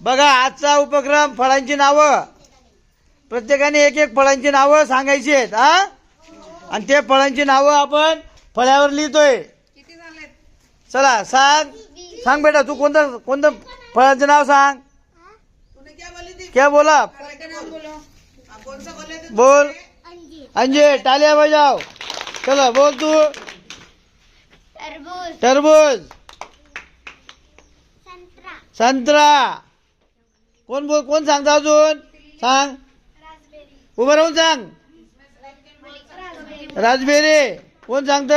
बघा आजचा उपक्रम फळांची नावं. प्रत्येकाने एक एक फळांची नावं सांगायची आहेत हा? आणि ते फळांची नावं आपण फळ्यावर लिहितोय. किती झालेत? चला सांग. सांग बेटा तू कोणतं कोणतं फळांचं नाव सांग? तूने क्या बोली बोला? अंजे टालिया बजाव चलो बोल तू. टरबूज टरबूज संत्रा. संत्रा. कोण बोल कोण सांगता अजून? सांग. उभं राहून सांग. राजबेरी कोण सांगत?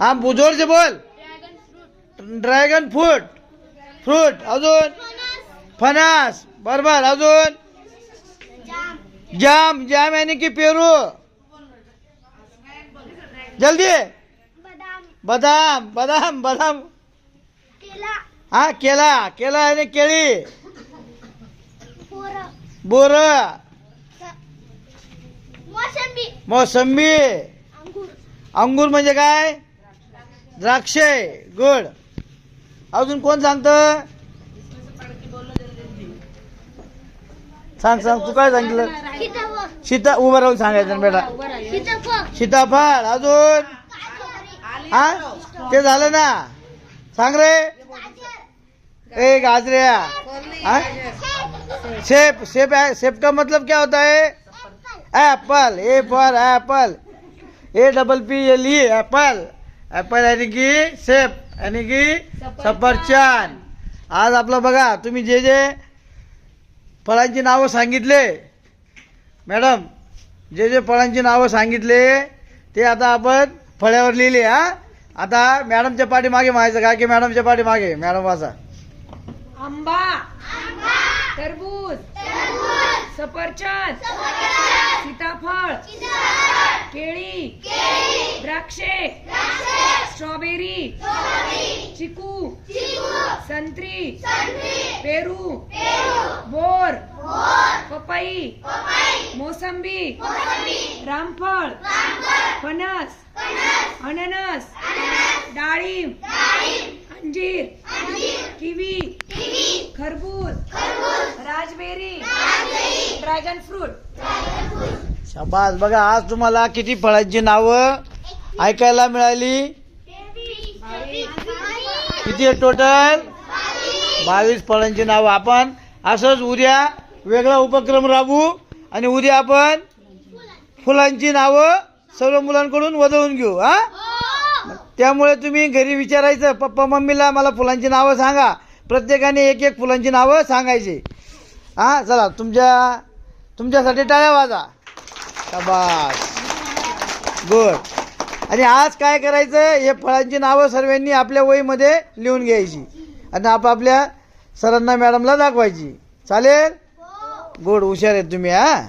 हा ज़ोर से बोल. Dragon fruit. फ्रूट अजून? फणस बरोबर अजून? जाम. जाम यानी की पेरू? जल्दी. बदाम. बदाम बदाम बदाम. केला. हा केला केला आणि केळी. बोर. मोसंबी. मोसंबी. अंगूर. अंगूर म्हणजे काय? द्राक्षे. गोड. अजून कोण सांगत? सांग सांग. तू काय सांगितलं? सीताफळ. सीता उभं राहून सांगायचं बेटा. सीताफळ. अजून? हा? ते झालं ना. सांग रे. ए गाजरिया सेब सेब सेब का मतलब क्या होता है? Apple A for apple A double P L E apple apple यानी की सेब यानी की सफरचंद. आज आपलं बघा तुम्ही जे जे फळांची नावं सांगितले मॅडम जे जे फळांची नावं सांगितले ते आता आपण फळ्यावर लिहिले हा? आता मॅडमच्या पाठीमागे मागायचं काय की मॅडमच्या पाठीमागे? मॅडम वाचा. आंबा. तरबूज सफरचंद. सीताफळ. केळी. द्राक्षे. स्ट्रॉबेरी. चिकू. संत्री. पेरू. बोर पपई. मोसंबी. रामफळ. फणस. अननस. डाळिंब. अंजीर किवी खरबूज राजबेरी ड्रॅगन फ्रूट. शाबास. बघा आज तुम्हाला किती फळांची नावं ऐकायला मिळाली. किती टोटल? बावीस. फळांची नावं. आपण असंच उद्या वेगळा उपक्रम राबवू आणि उद्या आपण फुलांची. नावं सर्व मुलांकडून वदवून घेऊ हा. त्यामुळे तुम्ही घरी विचारायचं पप्पा मम्मीला मला फुलांची नावं सांगा. प्रत्येकाने एक एक फुलांची नावं सांगायची. हां चला तुमच्या तुमच्यासाठी टाळ्या वाजा. शाबास. गुड. आणि आज काय करायचं हे फळांची नावं सर्वांनी आपल्या वहीमध्ये लिहून घ्यायची. आणि आपापल्या सरांना मॅडमला दाखवायची. चालेल? गुड हुशार आहेत तुम्ही हा.